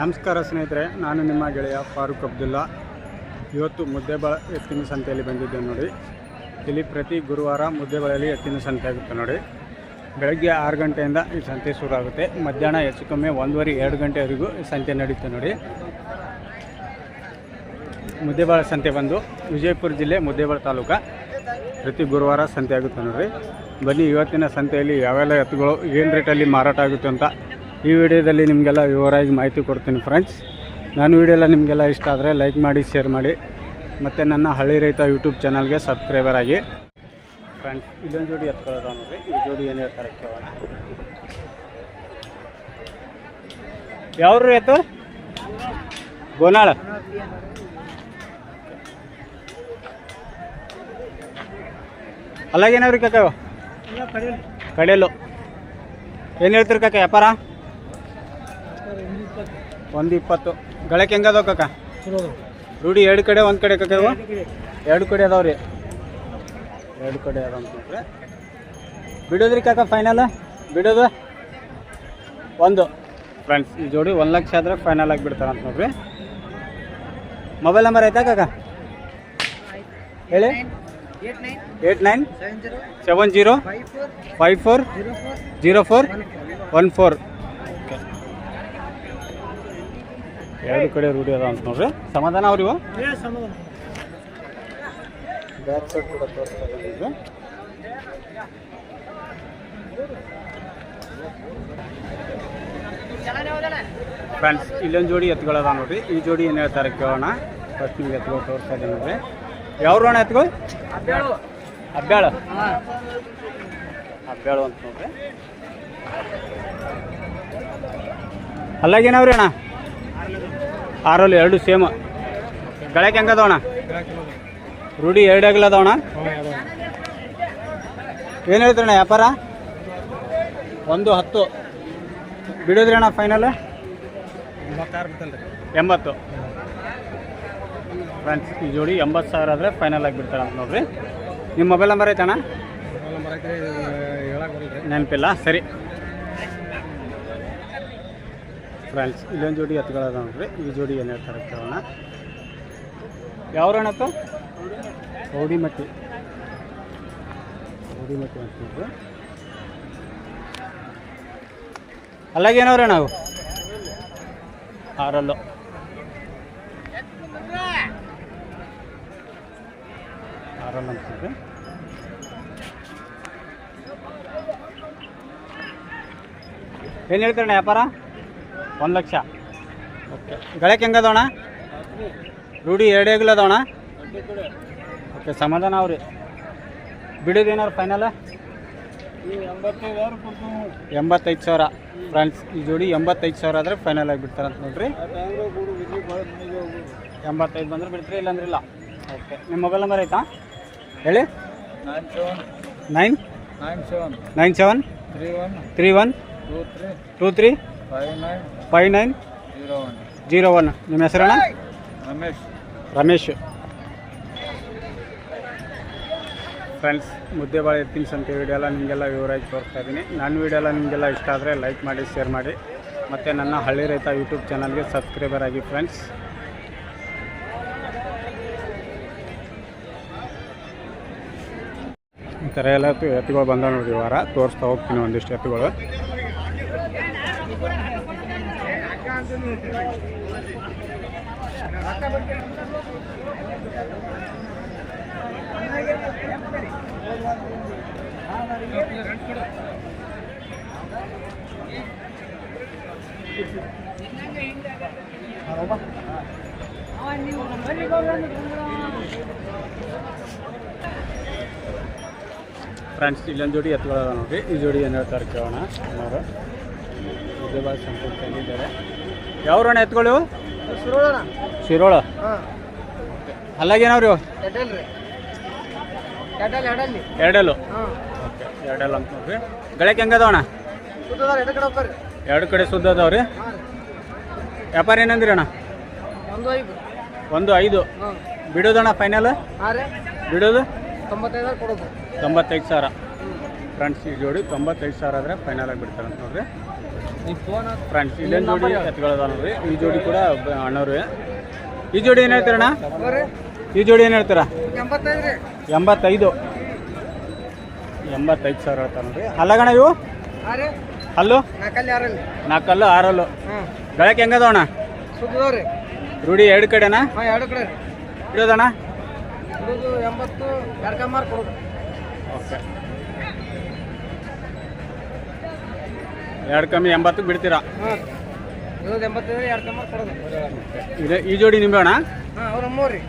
ನಮಸ್ಕಾರ ಸ್ನೇಹಿತರೆ, ನಾನು ನಿಮ್ಮ ಗೆಳೆಯ ಫಾರೂಕ್ ಅಬ್ದುಲ್ಲಾ. ಇವತ್ತು ಮುದ್ದೆಬಾಳ ಎತ್ತಿನ ಸಂತೆಯಲ್ಲಿ ಬಂದಿದ್ದೆ ನೋಡಿ. ಇಲ್ಲಿ ಪ್ರತಿ ಗುರುವಾರ ಮುದ್ದೆಬಾಳಲ್ಲಿ ಎತ್ತಿನ ಸಂತೆ ಆಗುತ್ತೆ ನೋಡಿ. ಬೆಳಗ್ಗೆ ಆರು ಗಂಟೆಯಿಂದ ಈ ಸಂತೆ ಶುರು ಆಗುತ್ತೆ ಮಧ್ಯಾಹ್ನ ಹೆಚ್ಚು ಕಮ್ಮಿ ಒಂದೂವರೆ, ಎರಡು ಗಂಟೆವರೆಗೂ ಈ ಸಂತೆ ನಡೆಯುತ್ತೆ ನೋಡಿ. ಮುದ್ದೆಬಾಳ ಸಂತೆ ಬಂದು ವಿಜಯಪುರ ಜಿಲ್ಲೆ ಮುದ್ದೇಬಾಳ ತಾಲೂಕು ಪ್ರತಿ ಗುರುವಾರ ಸಂತೆ ಆಗುತ್ತೆ ನೋಡಿರಿ ಬನ್ನಿ, ಇವತ್ತಿನ ಸಂತೆಯಲ್ಲಿ ಯಾವೆಲ್ಲ ಎತ್ತುಗಳು, ಏನು ರೇಟಲ್ಲಿ ಮಾರಾಟ ಆಗುತ್ತೆ ಅಂತ ಈ ವಿಡಿಯೋದಲ್ಲಿ ನಿಮಗೆಲ್ಲ ವಿವರವಾಗಿ ಮಾಹಿತಿ ಕೊಡ್ತೀನಿ ಫ್ರೆಂಡ್ಸ್ ನಾನು ವಿಡಿಯೋ ನಿಮಗೆಲ್ಲ ಇಷ್ಟ ಆದರೆ ಲೈಕ್ ಮಾಡಿ ಶೇರ್ ಮಾಡಿ. ಮತ್ತು ನನ್ನ ಹಳ್ಳಿ ರೈತ ಯೂಟ್ಯೂಬ್ ಚಾನಲ್ಗೆ ಸಬ್ಸ್ಕ್ರೈಬರ್ ಆಗಿ. ಫ್ರೆಂಡ್ಸ್ ಇದೊಂದು ಜೋಡಿ ಎತ್ಕೊಳ್ಳೋದು ನೋಡಿ ಈ ಜೋಡಿ ಏನು ಹೇಳ್ತಾರೆ ಕೇಳೋಣ. ಯಾವ್ರು ಎತ್ತು ಗೋನಾಳ. ಅಲ್ಲಾಗೇನವ್ರಿ ಕಾಕ? ಕಡೆಯಲ್ಲು ಏನು ಹೇಳ್ತೀರಿ ಕಾಕ, ವ್ಯಾಪಾರ? ಒಂದು ಇಪ್ಪತ್ತು. ಗಳಕ್ಕೆ ಹೆಂಗದಾವ ಕಾಕ? ರೂಢಿ ಎರಡು ಕಡೆ ಒಂದು ಕಡೆ ಕಾಕ ಎರಡು ಕಡೆ ಅದಾವ ರೀ. ಎರಡು ಕಡೆ ಅದಾವ ನೋಡ್ರಿ ಬಿಡೋದ್ರಿ ಕಾಕ ಫೈನಲ್ ಬಿಡೋದು? ಒಂದು. ಫ್ರೆಂಡ್ಸ್ ಈ ಜೋಡಿ ಒಂದು ಲಕ್ಷ ಆದ್ರೆ ಫೈನಲ್ ಆಗಿ ಬಿಡ್ತಾರಂತ ಅಂತ ನೋಡ್ರಿ. ಮೊಬೈಲ್ ನಂಬರ್ ಆಯ್ತಾ ಕಾಕ? ಹೇಳಿ? Eight nine? Seven zero five four zero four one four ಎರಡು ಕಡೆ ರೂಢಿ ಅದ ಅಂತ ನೋಡ್ರಿ. ಸಮಾಧಾನ ಅವ್ರಿ ಇವು? ಬ್ಯಾಕ್ ಸೈಡ್ ಕೂಡ ತೋರಿಸ್ತಾ ಇದ್ದೀನಿ ಫ್ರೆಂಡ್ಸ್ ಇಲ್ಲೊಂದು ಜೋಡಿ ಎತ್ತುಗಳದ ನೋಡ್ರಿ. ಈ ಜೋಡಿ ಏನು ಹೇಳ್ತಾರೆ ಕೇಳೋಣ. ಫಸ್ಟ್ ನಿಮ್ಗೆ ಎತ್ತುಗಳು ತೋರಿಸ್ತಾ ಇದೆ ನೋಡ್ರಿ. ಯಾವ ರೋಣ ಎತ್ತುಗಳು ಅಬ್ಬ್ಯಾಳು ಹಬ್ಬ್ಯಾಳು ಅಂತ ನೋಡ್ರಿ. ಅಲ್ಲಾಗೇನವ್ರಿ ಅಣ್ಣ? ಆರಲ್ಲಿ ಎರಡು ಸೇಮ್. ಗಳಕ್ಕೆ ಹೆಂಗದವಣ ರೂಢಿ ಎರಡು ಆಗಲ ಅದಾವಣ ಏನು ಹೇಳ್ತೀರಣ್ಣ ವ್ಯಾಪಾರ? ಒಂದು ಹತ್ತು. ಬಿಡೋದ್ರಿ ಅಣ್ಣ ಫೈನಲ್ ಎಂಬತ್ತು. ಫ್ರೆಂಡ್ಸ್ ಈ ಜೋಡಿ ಎಂಬತ್ತು ಸಾವಿರ ಆದರೆ ಫೈನಲ್ ಆಗಿ ಬಿಡ್ತಾರೆ ಅಂತ ನೋಡ್ರಿ. ನಿಮ್ಮ ಮೊಬೈಲ್ ನಂಬರ್ ಐತಣ್ಣ? ನೆನಪಿಲ್ಲ. ಸರಿ. ಫ್ರೆಂಡ್ಸ್, ಇಲ್ಲೊಂದು ಜೋಡಿ ಎತ್ತುಗಳದ ನೋಡ್ರಿ. ಈ ಜೋಡಿ ಏನು ಹೇಳ್ತಾರೆ ಕೇಳೋಣ ಯಾವಣ್ಣಪ್ಪ ಮಟ್ಟಿ ಮಟ್ಟಿ ಅಂತ ನೋಡ್ರಿ ಅಲ್ಲಾಗೇನವ್ರೆ ನಾವು? ಆರಲ್ಲೋ. ಆರಲ್ಲ ಅಂತಿದ್ರು ಏನು ಹೇಳ್ತಾರಣ್ಣ ವ್ಯಾಪಾರ? ಒಂದು ಲಕ್ಷ. ಓಕೆ. ಗಳಕ್ಕೆ ಹೆಂಗದೋಣ ರೂಢಿ ಎರಡೇ ಹೇಗ್ಲದವಣ ಓಕೆ ಸಮಾಧಾನ ಅವ್ರಿ. ಬಿಡೋದು ಏನಾರು ಫೈನಲ್ ಎಂಬತ್ತೈದು ಸಾವಿರ. ಫ್ರೆಂಡ್ಸ್ ಈ ಜೋಡಿ ಎಂಬತ್ತೈದು ಸಾವಿರ ಆದರೆ ಫೈನಲ್ ಆಗಿ ಬಿಡ್ತಾರೆ ಅಂತ ನೋಡ್ರಿ. ಎಂಬತ್ತೈದು ಬಂದ್ರೆ ಬಿಡ್ತೀರಿ ಇಲ್ಲಾಂದ್ರೆ ಇಲ್ಲ? ಓಕೆ. ನಿಮ್ಮ ಮೊಬೈಲ್ ನಂಬರ್ ಆಯ್ತಾ? ಹೇಳಿ. Nine seven nine? Nine seven. Nine seven? Three one. Three one? Two three. Two three? Five nine. Five nine zero one zero one. ನಿಮ್ಮ ಹೆಸರಣ್ಣ ರಮೇಶ್. ರಮೇಶ್. ಫ್ರೆಂಡ್ಸ್ ಮುದ್ದೆಬಾಳೆ ತಿನ್ಸ್ ಅಂತ ವೀಡಿಯೋ ಎಲ್ಲ ನಿಮಗೆಲ್ಲ ವಿವರಾಗಿ ತೋರಿಸ್ತಾ ಇದ್ದೀನಿ. ನನ್ನ ವೀಡಿಯೋ ಎಲ್ಲ ನಿಮಗೆಲ್ಲ ಇಷ್ಟ ಆದರೆ ಲೈಕ್ ಮಾಡಿ ಶೇರ್ ಮಾಡಿ. ಮತ್ತು ನನ್ನ ಹಳ್ಳಿ ರೈತ ಯೂಟ್ಯೂಬ್ ಚಾನಲ್ಗೆ ಸಬ್ಸ್ಕ್ರೈಬರ್ ಆಗಿ ಫ್ರೆಂಡ್ಸ್. ಈ ಥರ ಎಲ್ಲ ಎತ್ತು- ಎತ್ತುಗಳು ಬಂದ ನೋಡಿ ವಾರ. ತೋರಿಸ್ತಾ ಹೋಗ್ತೀನಿ ಒಂದಿಷ್ಟು ಎತ್ತುಗಳು. ಫ್ರೆಂಡ್ಸ್ ಇಲ್ಲೊಂದು ಜೋಡಿ ಎತ್ತುಗಳದ ನೋಡಿ ಈ ಜೋಡಿ ಏನು ಹೇಳ್ತಾರೆ ಕೇಳೋಣ. ವಿಜಯಬಾದ್ ಸಂಪರ್ಕ ಇದ್ದಾರೆ ಯಾವ್ರಣ ಎತ್ಕೊಳ್ಳಿ ಶಿರೋಳ. ಅಲ್ಲಾಗೇನವ್ರಿ ಎರಡಲ್ಲು. ಎರಡಲ್ಲ? ಓಕೆ ಎರಡೆಲ್ಲ ಅಂತ ನೋಡ್ರಿ. ಗಳಕ್ಕೆ ಹೆಂಗದವಣ ಎರಡು ಕಡೆ ಸುದ್ದ ಅದಾವ್ರಿ ವ್ಯಾಪಾರ ಏನಂದ್ರಿ ಅಣ್ಣ? ಒಂದು ಐದು. ಬಿಡೋದಣ್ಣ ಫೈನಲ್ ಬಿಡೋದು ತೊಂಬತ್ತೈದು ಸಾವಿರ ಫ್ರೆಂಡ್ಸ್ ಈ ಜೋಡಿ ತೊಂಬತ್ತೈದು ಸಾವಿರ ಆದರೆ ಫೈನಲ್ ಆಗಿ ಬಿಡ್ತಾರೆ ಅಂತ ನೋಡ್ರಿ. ಫ್ರೆಂಡ್ಸ್ ಇಲ್ಲೇನು ಜೋಡಿ ಎತ್ಕೊಳ್ಳೋದ ನೋಡ್ರಿ ಈ ಜೋಡಿ ಕೂಡ ಅಣ್ಣವ್ರು. ಈ ಜೋಡಿ ಏನು ಹೇಳ್ತೀರಣ್ಣ? ಈ ಜೋಡಿ ಏನು ಹೇಳ್ತೀರಾ? ಎಂಬತ್ತೈದು. ಎಂಬತ್ತೈದು ಸಾವಿರ ಹೇಳ್ತಾರ ನೋಡ್ರಿ ಅಲ್ಲಗಣ ಇವು? ಹಲ್ಲು? ನಾಲ್ಕಲ್ಲಿ ಆರಲ್ಲು. ಬೆಳಕ್ ಗಳಕ್ಕೆ ಹೆಂಗದವಣ ಸುದ್ದವ್ರಿ ರೂಢಿ ಎರಡು ಕಡೆನಾ? ಎರಡು ಕಡೆ ಇಡೋದಣ್ಣ ಎಂಬತ್ತು ಎರಡು ಕಮ್ಮಾರ್ ಕೊಡೋದು ಓಕೆ. ಎರಡು ಕಮ್ಮಿ ಎಂಬತ್ತು ಬಿಡ್ತೀರಾ? ಹಾಂ. ಇರೋದು ಎಂಬತ್ತೈದು ಎರಡು ಕಮ್ಮಾರ್ ಕೊಡೋದು. ಇದೆ ಈ ಜೋಡಿ ನಿಂಬೆ ಅಣ್ಣ ಹಾಂ ಅವ್ರ ಅಮ್ಮವ್ರಿ.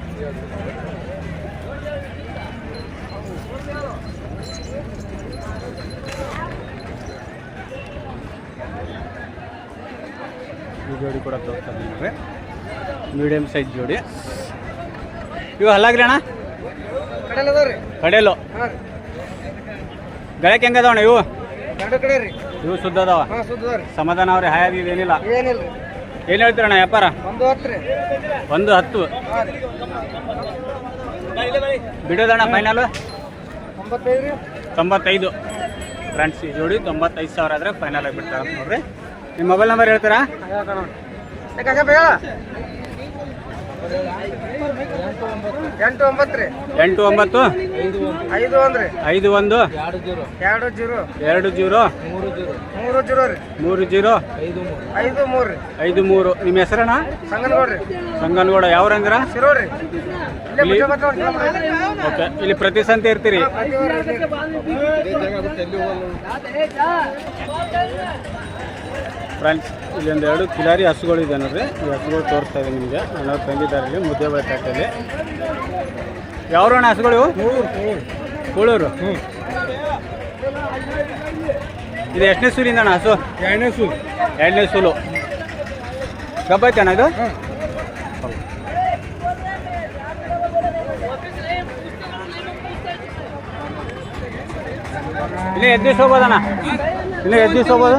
ಈ ಜೋಡಿ ಕೂಡ ತೋರಿಸ್ತಾರೆ ನಿಮಗೆ ಮೀಡಿಯಮ್ ಸೈಜ್ ಜೋಡಿ. ಇವು ಹಲ್ಲಾಗ್ರಿ ಅಣ್ಣ? ಕಡೆಯಲ್ಲಿ ಕಡೆಯಲ್ಲು ಹಾಂ. ಗಳಕ್ಕೆ ಹೆಂಗದವಣ ಇವು? ಎರಡು ಕಡೆ ರೀ. ಇವು ಶುದ್ಧ ಅದಾವ ಹಾಂ ಸಮಾಧಾನ ಅವ್ರಿ ಹಾಯಾಗಿ ಏನಿಲ್ಲ? ಏನಿಲ್ಲ ಏನು ಹೇಳ್ತೀರಣ್ಣ ವ್ಯಾಪಾರ? ಒಂದು ಹತ್ತು ರೀ. ಒಂದು ಹತ್ತು? ಹಾಂ ರೀ. ಬಿಡೋದಣ್ಣ ಫೈನಲ್ ಒಂಬತ್ತೈದು ರೀ. ತೊಂಬತ್ತೈದು. ಫ್ರೆಂಡ್ಸ್ ಈ ಜೋಡಿ ತೊಂಬತ್ತೈದು ಸಾವಿರ ಆದರೆ ಫೈನಲ್ ಆಗಿ ಬಿಡ್ತಾರೆ ಅಂತ ನೋಡ್ರಿ. ನಿಮ್ಮ ಮೊಬೈಲ್ ನಂಬರ್ ಹೇಳ್ತೀರಾ? ಎಂಟು ಒಂಬತ್ತು ರೀ. ಎಂಟು ಒಂಬತ್ತು. ಐದು ಒಂದು ರೀ. ಐದು ಒಂದು. ಎರಡು ಜೀರೋ. ಎರಡು ಜೀರೋ. ಎರಡು ಜೀರೋ. ಮೂರು ಜೀರೋ. ಮೂರು ಜೀರೋ ರೀ. ಮೂರು ಜೀರೋ. ಐದು ಮೂರು. ಐದು ಮೂರು ರೀ. ಐದು ಮೂರು. ನಿಮ್ಮ ಹೆಸರಣ್ಣ ಸಂಗನಗೌಡ್ರಿ ಸಂಗನಗೌಡ. ಯಾವ್ರಂದ್ರ? ರೀ. ಇಲ್ಲೇ ಇಲ್ಲಿ- ಬಿಟ್ಟು ಓಕೆ. ಇಲ್ಲಿ ಪ್ರತಿ ಸಂತೆ ಇರ್ತೀರಿ. ಫ್ರೆಂಡ್ಸ್ ಇಲ್ಲೊಂದು ಎರಡು ಕಿಲಾರಿ ಹಸುಗಳು ಇದೆ ನೋಡ್ರಿ. ಈ ಹಸುಗಳು ತೋರಿಸ್ತಾ ಇದೆ ನಿಮಗೆ. ಅಣ್ಣ ತಂದಿದ್ದಾರೆ ಇಲ್ಲಿ ಮುದ್ದೆ ಬೆಳಕಾಟಲ್ಲಿ ಯಾವ್ರಣ್ಣ ಹಸುಗಳು ಇವು? ಕೂಳೂರು. ಇದು ಎಷ್ಟನೇ ಸೂಲಿಂದ ಅಣ್ಣ ಹಸು? ಎರಡನೇ ಸೂ ಎರಡನೇ ಸೂಲು. ಗಬ್ಬ ಐತೆ ಇದು? ಇನ್ನೂ ಎದ್ದು ದಿವಸ ಹೋಗೋದಣ್ಣ ಇನ್ನು ಎದ್ದು ದಿವಸ ಹೋಗೋದು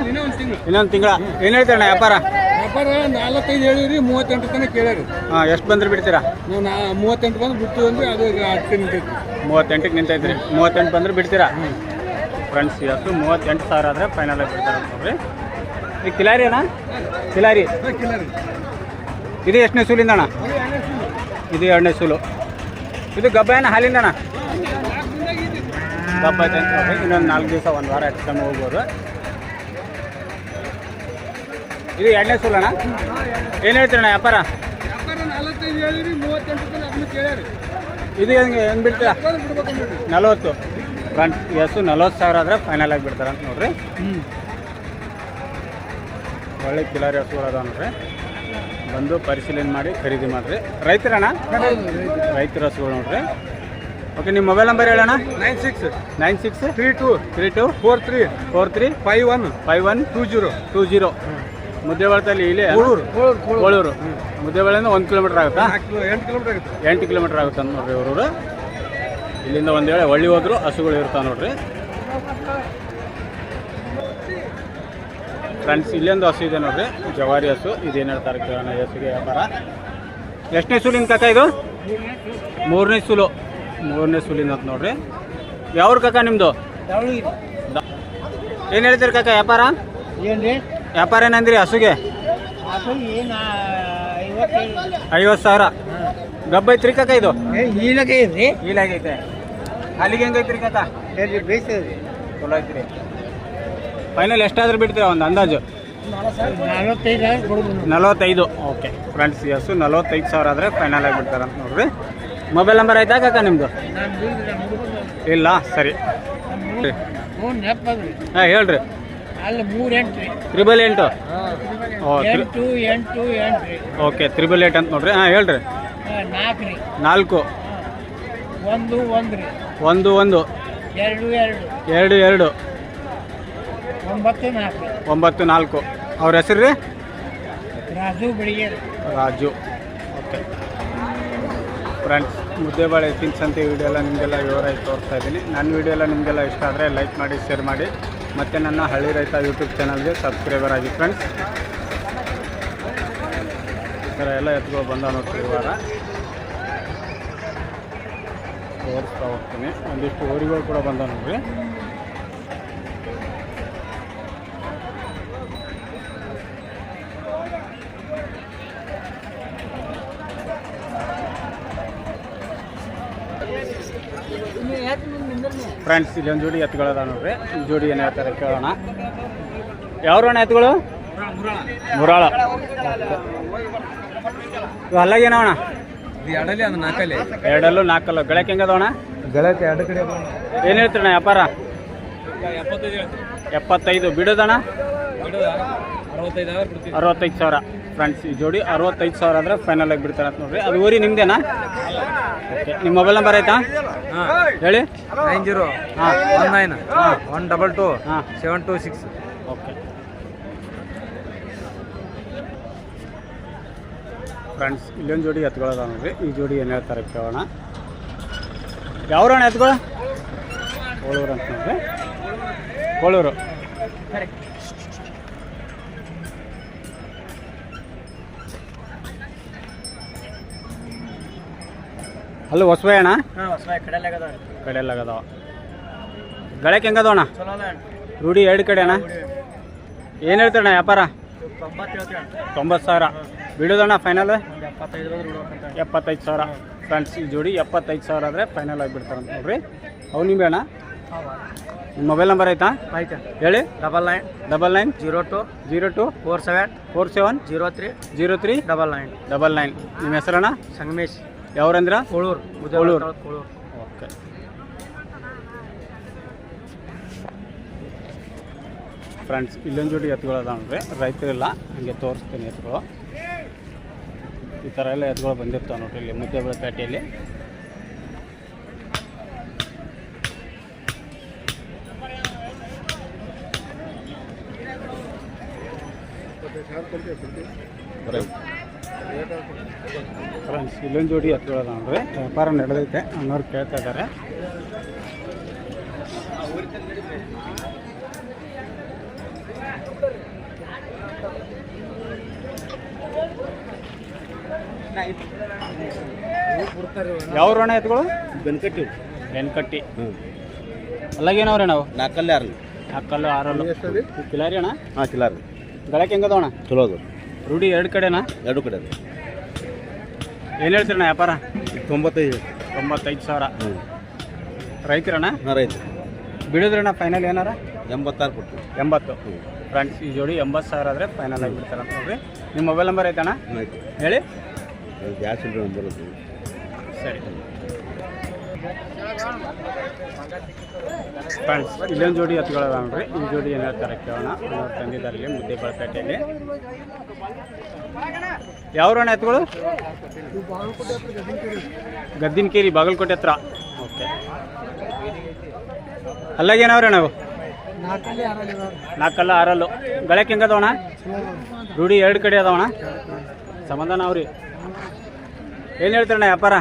ಇನ್ನೊಂದು ತಿಂಗಳು ಏನು ಹೇಳ್ತಾರಣ್ಣ ವ್ಯಾಪಾರ? ವ್ಯಾಪಾರ ನಾಲ್ಕೈದು ಹೇಳಿರಿ ಮೂವತ್ತೆಂಟು ತನಕ ಕೇಳಿರಿ. ಹಾಂ ಎಷ್ಟು ಬಂದ್ರೆ ಬಿಡ್ತೀರಾ? ನಾವು ನಾ ಮೂವತ್ತೆಂಟು ಬಂದು ಬಿಡ್ತೀವಿ ಅಂದ್ರೆ ಅದು ಈಗ ಹತ್ತು ನಿಂತೈತಿ ಮೂವತ್ತೆಂಟಕ್ಕೆ ನಿಂತೈತ್ರಿ. ಮೂವತ್ತೆಂಟು ಬಂದ್ರೆ ಬಿಡ್ತೀರಾ? ಫ್ರೆಂಡ್ಸ್ ಇವತ್ತು ಮೂವತ್ತೆಂಟು ಸಾವಿರ ಆದರೆ ಫೈನಲ್ ಆಗಿ ಬಿಡ್ತಾರೆ ನೋಡ್ರಿ ಈ ಕಿಲಾರಿ ಅಣ್ಣ? ಕಿಲಾರಿ. ಇದು ಎಷ್ಟನೇ ಸೂಲಿಂದ ಅಣ್ಣ? ಇದು ಎರಡನೇ ಸೂಲು. ಇದು ಗಬ್ಬ ಏನ ಹಾಲಿಂದ ಅಣ್ಣ? ಗಬ್ಬ ಐತೆ ಅಂತ ಇನ್ನೊಂದು ನಾಲ್ಕು ದಿವಸ ಒಂದು ವಾರ ಹೆಚ್ಚು ಹೋಗ್ಬೋದು. ಇದು ಎರಡನೇ ಸೂಲು ಅಣ್ಣ ಏನು ಹೇಳ್ತೀರಣ್ಣ ವ್ಯಾಪಾರ? ಇದು ಹೆಂಗೆ ಹೆಂಗೆ ಬಿಡ್ತೀರ ನಲವತ್ತು. ಫ್ರಂಟ್ ಎಸ್ ನಲವತ್ತು ಸಾವಿರ ಆದರೆ ಫೈನಲ್ ಆಗಿ ಬಿಡ್ತಾರೆ ಅಂತ ನೋಡ್ರಿ. ಒಳ್ಳೆ ಕಿಲಾರಿ ಹಸುಗಳು ಅದಾವ ನೋಡ್ರಿ. ಬಂದು ಪರಿಶೀಲನೆ ಮಾಡಿ ಖರೀದಿ ಮಾಡಿರಿ. ರೈತರಣ್ಣ? ರೈತರ ಹಸುಗಳು ನೋಡ್ರಿ. ಓಕೆ ನಿಮ್ಮ ಮೊಬೈಲ್ ನಂಬರ್ ಹೇಳೋಣ nine six nine six three two three two four three four three five one five one two zero two zero ಮುದ್ದೇಬಾಳದಲ್ಲಿ ಇಲ್ಲಿ? ಕೋಳೂರು. ಕೋಳೂರು ಮುದ್ದೇಬಾಳಿಂದ ಒಂದು ಕಿಲೋಮೀಟರ್ ಆಗುತ್ತಾ? ಎಂಟು ಕಿಲೋಮೀಟರ್ ಆಗುತ್ತೆ. ಎಂಟು ಕಿಲೋಮೀಟರ್ ಆಗುತ್ತೆ ಅಂತ ನೋಡ್ರಿ ಇವರು ಇಲ್ಲಿಂದ ಒಂದು ವೇಳೆ ಒಳ್ಳೆ ಹೋದ್ರು ಹಸುಗಳು ಇರ್ತಾವೆ ನೋಡ್ರಿ. ಫ್ರೆಂಡ್ಸ್ ಇಲ್ಲೊಂದು ಹಸು ಇದೆ ನೋಡ್ರಿ. ಜವಾರಿ ಹಸು. ಇದೇನು ಹೇಳ್ತಾರೆ ಹಸುಗೆ ವ್ಯಾಪಾರ. ಎಷ್ಟನೇ ಸೂಲಿನ ಕಾಕ ಇದು? ಮೂರನೇ ಸೂಲು. ಮೂರನೇ ಸೂಲಿನ ಅಂತ ನೋಡ್ರಿ. ಯಾವ್ರ ಕಾಕ ನಿಮ್ಮದು ಏನು ಹೇಳ್ತೀರಿ ಕಾಕ ವ್ಯಾಪಾರ? ಏನು ರೀ ವ್ಯಾಪಾರ ಏನಂದ್ರಿ ಹಸುಗೆ? ಐವತ್ತು ಸಾವಿರ. ಗಬ್ಬ ಐತ್ರಿ ಕಾಕ ಇದು? ಈಲಕ್ಕೆ ಇದ್ರಿ? ಈಲಾಗೈತೆ ಅಲ್ಲಿಗೆ ಹೆಂಗೈತ್ರಿ ಕಾಕ? ಬೇಯಿಸ್ತದೆ ಚಲೋ ಐತ್ರಿ. ಫೈನಲ್ ಎಷ್ಟಾದ್ರೂ ಬಿಡ್ತೀರಾ ಒಂದು ಅಂದಾಜು? ನಲವತ್ತೈದು ಓಕೆ ಫ್ರೆಂಡ್ಸ್ ಎಸ್ ನಲವತ್ತೈದು. ಸಾವಿರ ಆದರೆ ಫೈನಲ್ ಆಗಿ ಬಿಡ್ತಾರೆ ಅಂತ ನೋಡ್ರಿ. ಮೊಬೈಲ್ ನಂಬರ್ ಆಯ್ತಾ ಕಾಕ ನಿಮ್ಮದು ಇಲ್ಲ ಸರಿ. ಹಾಂ ಹೇಳ್ರಿ. ಅಲ್ಲಿ ಮೂರು ಎಂಟ್ರಿ. ತ್ರಿಬಲ್ ಎಂಟು ಓ ಎಂಟು ಎಂಟು ಎಂಟು ರೀ ಓಕೆ ತ್ರಿಬಲ್ ಏಟ್ ಅಂತ ನೋಡ್ರಿ. ಹಾಂ ಹೇಳ್ರಿ. ನಾಲ್ಕು ರೀ ನಾಲ್ಕು. ಒಂದು ಒಂದು ರೀ ಒಂದು ಒಂದು. ಎರಡು ಎರಡು. ಎರಡು ಎರಡು. ಒಂಬತ್ತು ನಾಲ್ಕು. ಒಂಬತ್ತು ನಾಲ್ಕು. ಅವ್ರ ಹೆಸರು ರೀ ರಾಜು ಬೆಳಿಗ್ಗೆ ರಾಜು. ಓಕೆ ಫ್ರೆಂಡ್ಸ್ ಮುದ್ದೆಬಾಳೆ ತಿನ್ಸಂತೆ ವಿಡಿಯೋ ಎಲ್ಲ ನಿಮಗೆಲ್ಲ ವಿವರವಾಗಿ ತೋರಿಸ್ತಾ ಇದ್ದೀನಿ. ನನ್ನ ವಿಡಿಯೋ ಎಲ್ಲ ನಿಮಗೆಲ್ಲ ಇಷ್ಟ ಆದರೆ ಲೈಕ್ ಮಾಡಿ ಶೇರ್ ಮಾಡಿ. ಮತ್ತು ನನ್ನ ಹಳ್ಳಿ ರೈತ ಯೂಟ್ಯೂಬ್ ಚಾನಲ್ಗೆ ಸಬ್ಸ್ಕ್ರೈಬರ್ ಆಗಿ ಫ್ರೆಂಡ್ಸ್ ಈ ಥರ ಎಲ್ಲ ಎತ್ಕೊಂಡು ಬಂದ ನೋಡ್ತೀವಿ ವಾರ ತೋರಿಸ್ತಾ ಹೋಗ್ತೀನಿ. ಒಂದಿಷ್ಟು ಊರಿಗಳು ಕೂಡ ಬಂದ ನೋಡ್ರಿ. ಫ್ರೆಂಡ್ಸ್ ಇಲ್ಲೊಂದು ಜೋಡಿ ಎತ್ತುಗಳದ ನೋಡ್ರಿ. ಈ ಜೋಡಿ ಏನು ಹೇಳ್ತಾರೆ ಕೇಳೋಣ. ಯಾವ್ರಣ್ಣ ಎತ್ತುಗಳು? ಮುರಾಳ. ಇವು ಅಲ್ಲಾಗ ಏನವಣ ಎರಡಲ್ಲಿ ನಾಲ್ಕಲ್ಲಿ. ಎರಡಲ್ಲೂ ನಾಲ್ಕಲ್ಲು. ಗಳಕ್ಕೆ ಹೆಂಗದವಣ ಏನು ಹೇಳ್ತೀರಣ್ಣ ವ್ಯಾಪಾರ? ಎಪ್ಪತ್ತೈದು ಬಿಡೋದಣ ಅರವತ್ತೈದು ಸಾವಿರ. ಫ್ರೆಂಡ್ಸ್ ಈ ಜೋಡಿ ಅರವತ್ತೈದು ಸಾವಿರ ಆದರೆ ಫೈನಲ್ ಆಗಿ ಬಿಡ್ತಾರೆ ಅಂತ ನೋಡ್ರಿ. ಅದು ಊರಿ ನಿಮ್ದೇನಾ? ಓಕೆ ನಿಮ್ಮ ಮೊಬೈಲ್ ನಂಬರ್ ಆಯ್ತಾ? ಹಾಂ ಹೇಳಿ? ನೈನ್ ಜೀರೋ ಹಾಂ. One nine one double two ಹಾಂ. Seven two six okay friends ಇಲ್ಲೊಂದು ಜೋಡಿ ಎತ್ಕೊಳ್ಳೋದ ನೋಡ್ರಿ. ಈ ಜೋಡಿ ಏನು ಹೇಳ್ತಾರೆ ಕೇಳೋಣ. ಯಾವ್ರಣ ಎತ್ಕೊಳ ಕೋಳೂರು ಅಂತ ನೋಡ್ರಿ. ಕೋಳೂರು ಅಲ್ಲೂ ಹೊಸಬೇ ಅಣ್ಣ? ಕಡೆಯಲ್ಲಾಗದವ ಗಳಕ್ಕೆ ಹೆಂಗದ ಅಣ್ಣ. ರೂಢಿ ಎರಡು ಕಡೆ ಅಣ್ಣ? ಏನು ಹೇಳ್ತಾರಣ್ಣ ವ್ಯಾಪಾರ? ತೊಂಬತ್ತು ಸಾವಿರ. ಬಿಡೋದಣ್ಣ ಫೈನಲ್ ಎಪ್ಪತ್ತೈದು ಸಾವಿರ. ಫ್ರೆಂಡ್ಸ್ ಈ ಜೋಡಿ ಎಪ್ಪತ್ತೈದು ಸಾವಿರ ಆದರೆ ಫೈನಲ್ ಆಗಿಬಿಡ್ತಾರೆ ಅಂತ ನೋಡ್ರಿ. ಅವು ನಿಂಬೆ ಅಣ್ಣ? ನಿಮ್ಮ ಮೊಬೈಲ್ ನಂಬರ್ ಆಯ್ತಾ? ಆಯ್ತು. ಹೇಳಿ. Double nine. Double nine? Zero two. Zero two? Four seven. Four seven? Zero three. Zero three? Double nine. Double nine. ನಿಮ್ಮ ಹೆಸರಣ್ಣ? ಸಂಗಮೇಶ್. ಯಾವ್ರಂದ್ರ? ಕೋಳೂರು ಕೋಳೂರು. ಓಕೆ. ಫ್ರೆಂಡ್ಸ್ ಇಲ್ಲೊಂದು ಜೋಡಿ ನೋಡ್ರಿ. ರೈತರಿಲ್ಲ ಹಂಗೆ ತೋರಿಸ್ತೀನಿ ಎತ್ತುಗಳು ಈ ಥರ ಎಲ್ಲ ಎತ್ತುಗಳು ಬಂದಿರ್ತಾವೆ ನೋಡಿರಿ ಇಲ್ಲಿ ಮುದ್ದೆಬೇಳೆ ಪೇಟೆಯಲ್ಲಿ ಫ್ರೆಂಡ್ಸ್ ಇಲ್ಲೊಂದು ಜೋಡಿ ಎತ್ತುಗಳು ನೋಡ್ರಿ ವ್ಯಾಪಾರ ನಡೆದೈತೆ ಅನ್ನೋರು ಕೇಳ್ತಾ ಇದ್ದಾರೆ ಯಾವ ರೋಣ ಎತ್ತುಗಳು? ಬೆನ್ಕಟ್ಟಿ ಬೆನ್ಕಟ್ಟಿ. ಅಲ್ಲಾಗೇನವ್ರಿ ನಾವು ನಾಲ್ಕಲ್ಲಿ ಆರು ಹಾಕಲ್ಲು ಆರಲ್ಲು. ಕಿಲಾರಿ ಅಣ್ಣ? ಹಾಂ ಕಿಲಾರಿ. ಗಳಕ್ಕೆ ಹೆಂಗದವಣ ಚಲೋ ಅದು. ರೂಢಿ ಎರಡು ಕಡೆನಾ? ಎರಡು ಕಡೆ ಅದು. ಏನು ಹೇಳ್ತೀರಣ್ಣ ವ್ಯಾಪಾರ? ತೊಂಬತ್ತೈದು. ತೊಂಬತ್ತೈದು ಸಾವಿರ. ಹ್ಞೂ ರೈತರಣ್ಣ? ಹಾಂ ರೈತ. ಬಿಡಿದ್ರಣ್ಣ ಫೈನಲ್ ಏನಾರ? ಎಂಬತ್ತಾರು ಕೊಟ್ಟು ಎಂಬತ್ತು. ಫ್ರೆಂಡ್ಸ್ ಈ ಜೋಡಿ ಎಂಬತ್ತು ಸಾವಿರ ಆದರೆ ಫೈನಲ್ ಆಗಿಬಿಡ್ತಾರೆ ಅಂತ ನೋಡ್ರಿ ನಿಮ್ಮ ಮೊಬೈಲ್ ನಂಬರ್ ಐತಣ್ಣ? ಹೇಳಿ. ಗ್ಯಾಸ್ ಸಿಲಿಂಡರ್ ನಂಬರ್ ಸರಿ. ಫ್ರೆಂಡ್ಸ್, ಇಲ್ಲೊಂದು ಜೋಡಿ ಎತ್ತುಗಳದ ನೋಡ್ರಿ ಈ ಜೋಡಿ ಏನು ಹೇಳ್ತಾರೆ ಕೇಳೋಣ. ಅವ್ರು ತಂದಿದ್ದಾರೆ ಇಲ್ಲಿ ಮುದ್ದೆ ಬಳಪೇಟೆಯಲ್ಲಿ ಯಾವ್ರಣ್ಣ ಎತ್ತುಗಳು ಗದ್ದಿನಕೇರಿ, ಬಾಗಲಕೋಟೆ ಹತ್ರ. ಓಕೆ. ಅಲ್ಲಾಗೇನವ್ರೆ ನಾವು ನಾಲ್ಕಲ್ಲ ಆರಲ್ಲು. ಗಳಕ್ಕೆ ಹೆಂಗದವಣ ರೂಢಿ ಎರಡು ಕಡೆ ಅದಾವಣ ಸಂಬಂಧನ ಅವ್ರಿ. ಏನು ಹೇಳ್ತಾರಣ್ಣ ವ್ಯಾಪಾರ?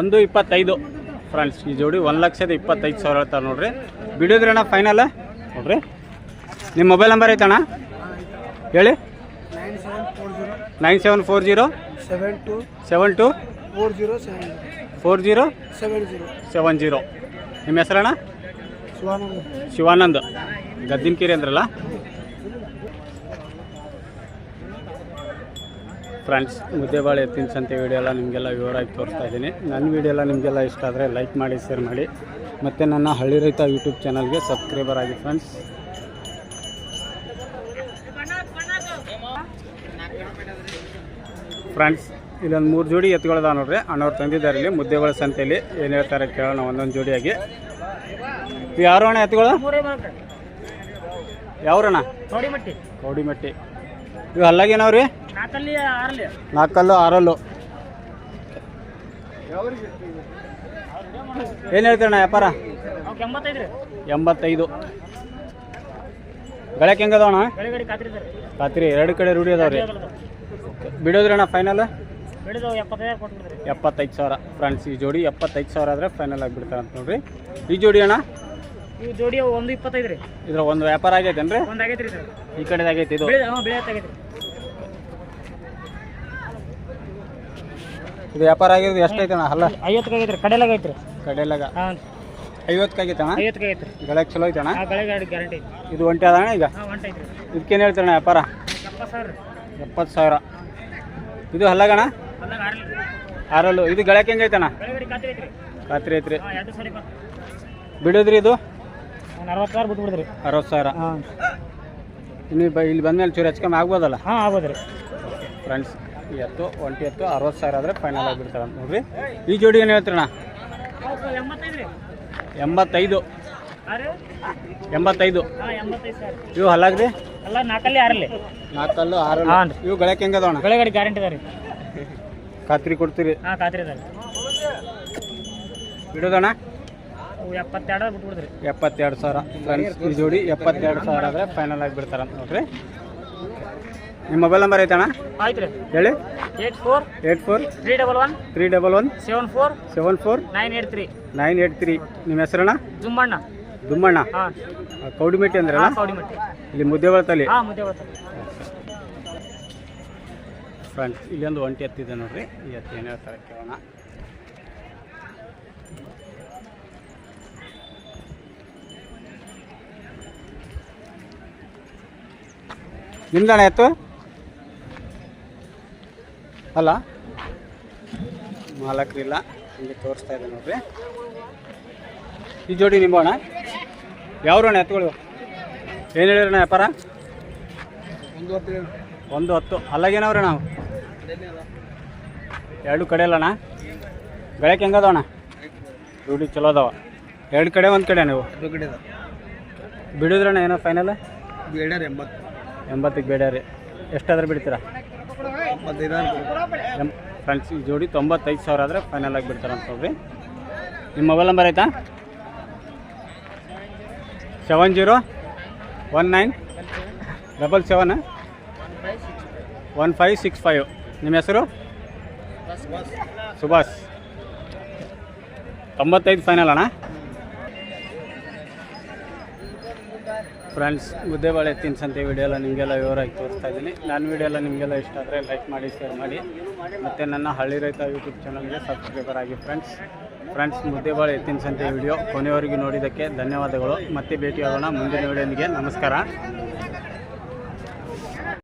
ಒಂದು ಇಪ್ಪತ್ತೈದು. ಫ್ರೆಂಡ್ಸ್ ಈ ಜೋಡಿ ಒಂದು ಲಕ್ಷದ ಇಪ್ಪತ್ತೈದು ಸಾವಿರ ಹೇಳ್ತಾರೆ ನೋಡ್ರಿ. ಬಿಡೋದ್ರಣ್ಣ ಫೈನಲ್ ನೋಡ್ರಿ. ನಿಮ್ಮ ಮೊಬೈಲ್ ನಂಬರ್ ಐತಣ್ಣ? ಹೇಳಿ. Nine seven four zero. Nine seven four zero seven two seven two four zero seven four zero seven zero seven zero ನಿಮ್ಮ ಹೆಸರಣ್ಣ? ಶಿವಾನಂದ. ಶಿವಾನಂದ್. ಗದ್ದಿನಕಿರಿ ಅಂದ್ರಲ್ಲ? ಫ್ರೆಂಡ್ಸ್ ಮುದ್ದೆಬಾಳೆ ಎತ್ತಿನ ಸಂತೆ ವೀಡಿಯೋ ಎಲ್ಲ ನಿಮಗೆಲ್ಲ ವಿವರವಾಗಿ ತೋರಿಸ್ತಾ ಇದ್ದೀನಿ. ನನ್ನ ವಿಡಿಯೋ ಎಲ್ಲ ನಿಮಗೆಲ್ಲ ಇಷ್ಟ ಆದರೆ ಲೈಕ್ ಮಾಡಿ ಶೇರ್ ಮಾಡಿ. ಮತ್ತು ನನ್ನ ಹಳ್ಳಿ ರೈತ ಯೂಟ್ಯೂಬ್ ಚಾನಲ್ಗೆ ಸಬ್ಸ್ಕ್ರೈಬರ್ ಆಗಿ ಫ್ರೆಂಡ್ಸ್ ಫ್ರೆಂಡ್ಸ್ ಇಲ್ಲೊಂದು ಮೂರು ಜೋಡಿ ಎತ್ತುಗಳದ ನೋಡ್ರಿ. ಅಣ್ಣವ್ರು ತಂದಿದ್ದಾರೆ ಇಲ್ಲಿ ಮುದ್ದೆಗಳ ಸಂತೆಯಲ್ಲಿ ಏನು ಹೇಳ್ತಾರೆ ಕೇಳೋಣ ಒಂದೊಂದು ಜೋಡಿಯಾಗಿ. ಯಾರು ಅಣ್ಣ ಎತ್ತುಗಳು ಯಾವ್ರಣ್ಣ? ಕೌಡಿಮಟ್ಟಿ. ಇವು ನಾಲ್ಕಲ್ಲಿ ಆರಲ್ಲಿ. ನಾಲ್ಕಲ್ಲು ಆರಲ್ಲು. ಏನು ಹೇಳ್ತೀರಣ್ಣ ವ್ಯಾಪಾರ? ಎಂಬತ್ತೈದು ರೀ. ಗಳಕ್ಕೆ ಹೆಂಗದವಣ್ಣ ಗಡಿ ಗಡಿ ಖಾತ್ರಿ ಎರಡು ಕಡೆ ರೂಢಿ ಅದಾವ್ರಿ. ಬಿಡೋದ್ರಣ್ಣ ಫೈನಲ್ ಬಿಡಿದು ಎಪ್ಪತ್ತೈದು ಕೊಟ್ಬಿಡ್ರಿ. ಎಪ್ಪತ್ತೈದು ಸಾವಿರ. ಫ್ರೆಂಡ್ಸ್ ಈ ಜೋಡಿ ಎಪ್ಪತ್ತೈದು ಸಾವಿರ ಆದರೆ ಫೈನಲ್ ಆಗಿಬಿಡ್ತಾರೆ ಅಂತ ನೋಡ್ರಿ. ಈ ಜೋಡಿ ಅಣ್ಣ? ಇವು ಜೋಡಿ ಒಂದು ಇಪ್ಪತ್ತೈದು ರೀ. ಇದ್ರ ಒಂದು ವ್ಯಾಪಾರ ಆಗೈತೇನ್ರಿ? ಒಂದು ಆಗೈತೆ ರೀ ಸರ್. ಈ ಕಡೆದಾಗೈತಿ ಇದು? ಬಿಳಿ ಹಾಂ ಬಿಳಿ ಆಗೈತೆ ಇದು ವ್ಯಾಪಾರ ಆಗಿರೋದು ಎಷ್ಟೈತಣ್ಣ ಅಲ್ಲ ಐವತ್ತು ಆಗೈತೆ ರೀ ಕಡೆಲಾಗ ಐತೆ ರೀ ಕಡೆಲಾಗ? ಹಾಂ. ರೀ ಗಳಕ್ಕೆ ಚಲೋ ಐತಣ್ಣ? ಗಳಿಗೆ ಗ್ಯಾರಂಟಿ ಇದು ಒಂಟಿ ಅದ ಅಣ್ಣ ಈಗ? ಹಾಂ ಒಂಟ ಐತೆ ರೀ ಇದಕ್ಕೇನು ವ್ಯಾಪಾರ? ಎಪ್ಪತ್ತು ಸಾವಿರ ಎಪ್ಪತ್ತು ಸಾವಿರ. ಇದು ಹಲ್ಲಗಣ? ಆರಲ್ಲು. ಇದು ಗಳಕ್ಕೆ ಹೆಂಗೆ ಐತಣ್ಣ ಖಾತ್ರಿ ಐತ್ರಿ. ಬಿಡೋದ್ರಿ ಇದು? ಅರವತ್ತು ಸಾವಿರ ಬಿಟ್ಟು ಅರವತ್ತು ಸಾವಿರ. ಹಾಂ. ಇನ್ನು ಬ ಇಲ್ಲಿ ಬಂದ್ಮೇಲೆ ಚೂರು ಹೆಚ್ಚು ಕಮ್ಮಿ ಆಗ್ಬೋದಲ್ಲ? ಹಾಂ ಆಗ್ಬೋದು ರೀ ಫ್ರೆಂಡ್ಸ್ ಎತ್ತು ಒಂಟಿ ಎತ್ತು ಅರವತ್ತು ಸಾವಿರ ಆದರೆ ಫೈನಲ್ ಆಗಿಬಿಡ್ತಾರೆ ಅಂತ ನೋಡ್ರಿ. ಈ ಜೋಡಿ ಏನು ಹೇಳ್ತೀರಣ್ಣ ಎಂಬತ್ತೈದು. ಎಂಬತ್ತೈದು. ಇವು ಹಲ್ಲಾಗ್ರಿ? ಅಲ್ಲ ನಾಲ್ಕಲ್ಲಿ ಆರಲ್ಲಿ. ನಾಲ್ಕಲ್ಲು ಆರು ಹಾಂ ರೀ. ಇವು ಗಳಕ್ಕೆ ಹೆಂಗೆ ಅದಾವಣ ಬೆಳಗಡೆ ಗ್ಯಾರಂಟಿ ಅದ ರೀ ಖಾತ್ರಿ ಕೊಡ್ತೀರಿ. ಹಾಂ ಖಾತ್ರಿ ಅದ ರೀ ಬಿಡೋದಣ್ಣ? ಎಪ್ಪತ್ತೆರಡು ಸಾವಿರ. ಫ್ರೆಂಡ್ಸ್ ಈ ಜೋಡಿ ಎಪ್ಪತ್ತೆರಡು ಸಾವಿರ ಆದರೆ ಫೈನಲ್ ಆಗಿ ಬಿಡ್ತಾರ ನೋಡ್ರಿ. ನಿಮ್ಮ ಮೊಬೈಲ್ ನಂಬರ್ ಐತಣ್ಣ? ಆಯ್ತು ರೀ ಹೇಳಿ. Eight four eight four three double one three double one seven four seven four nine eight three. Nine eight three. ನಿಮ್ಮ ಹೆಸರಣ್ಣ? ಜುಮ್ಮಣ್ಣ. ದುಮ್ಮಣ್ಣ ಕೌಡಿಮೆಟ್ಟಿ ಅಂದ್ರೆ ಇಲ್ಲಿ ಮುದ್ದೆ ಬಳತಲ್ಲಿ ಫ್ರೆಂಡ್ಸ್ ಇಲ್ಲೊಂದು ಒಂಟಿ ಎತ್ತಿದೆ ನೋಡ್ರಿ. ಈ ಎತ್ತು ಏನು ಹೇಳ್ತಾರೆ ಕೇಳೋಣ. ನಿಮ್ದಣ ಎತ್ತು? ಅಲ್ಲ? ಮಾಲಕ್ರಿಲ್ಲ ಹಿಂಗೆ ತೋರಿಸ್ತಾ ಇದೆ ನೋಡ್ರಿ. ಈ ಜೋಡಿ ನಿಂಬೋಣ ಯಾವ್ರಣ್ಣ ಎತ್ತುಗಳು? ಏನು ಹೇಳಿರಣ್ಣ ವ್ಯಾಪಾರ? ಒಂದು ಹತ್ತು ಒಂದು ಹತ್ತು. ಅಲ್ಲಾಗೇನವ್ರಿ ನಾವು ಎರಡು ಕಡೆ ಅಲ್ಲಣ್ಣ ಬೆಳಕ್ಕೆ ಹೆಂಗದವಣ್ಣ ರೂಢಿ ಚಲೋ ಅದಾವ. ಎರಡು ಕಡೆ ಒಂದು ಕಡೆ ನೀವು? ಬಿಡಿದ್ರಣ್ಣ ಏನೋ ಫೈನಲ್ ಎಂಬತ್ತು. ಎಂಬತ್ತಿಗೆ ಬೇಡ ರೀ. ಎಷ್ಟಾದ್ರೂ ಬಿಡ್ತೀರಾ? ಫ್ರೆಂಡ್ಸ್, ಈ ಜೋಡಿ ತೊಂಬತ್ತೈದು ಸಾವಿರ ಆದರೆ ಫೈನಲ್ ಆಗಿ ಬಿಡ್ತಾರೆ ಅಂತ ನಿಮ್ಮ ಮೊಬೈಲ್ ನಂಬರ್ ಆಯ್ತಾ? Seven zero one nine double seven one five six five ನಿಮ್ಮ ಹೆಸರು? ಸುಭಾಷ್. ತೊಂಬತ್ತೈದು ಫೈನಲ್ ಅಣ್ಣ. ಫ್ರೆಂಡ್ಸ್ ಮುದ್ದೆಬಾಳೆ ಎತ್ತಿನ ಸಂತೆ ವಿಡಿಯೋಲ್ಲ ನಿಮಗೆಲ್ಲ ವಿವರವಾಗಿ ತೋರಿಸ್ತಾ ಇದ್ದೀನಿ. ನನ್ನ ವಿಡಿಯೋಲ್ಲ ನಿಮಗೆಲ್ಲ ಇಷ್ಟ ಆದರೆ ಲೈಕ್ ಮಾಡಿ ಶೇರ್ ಮಾಡಿ. ಮತ್ತು ನನ್ನ ಹಳ್ಳಿ ರೈತ ಯೂಟ್ಯೂಬ್ ಚಾನಲ್ಗೆ ಸಬ್ಸ್ಕ್ರೈಬರ್ ಆಗಿ ಫ್ರೆಂಡ್ಸ್ ಫ್ರೆಂಡ್ಸ್ ಮುದ್ದೆಬಾಳೆ ಎತ್ತಿನ ಸಂತೆ ವಿಡಿಯೋ ಕೊನೆಯವರೆಗೂ ನೋಡಿದ್ದಕ್ಕೆ ಧನ್ಯವಾದಗಳು. ಮತ್ತೆ ಭೇಟಿಯಾಗೋಣ ಮುಂದಿನ ವಿಡಿಯೋನಿಗೆ ನಮಸ್ಕಾರ.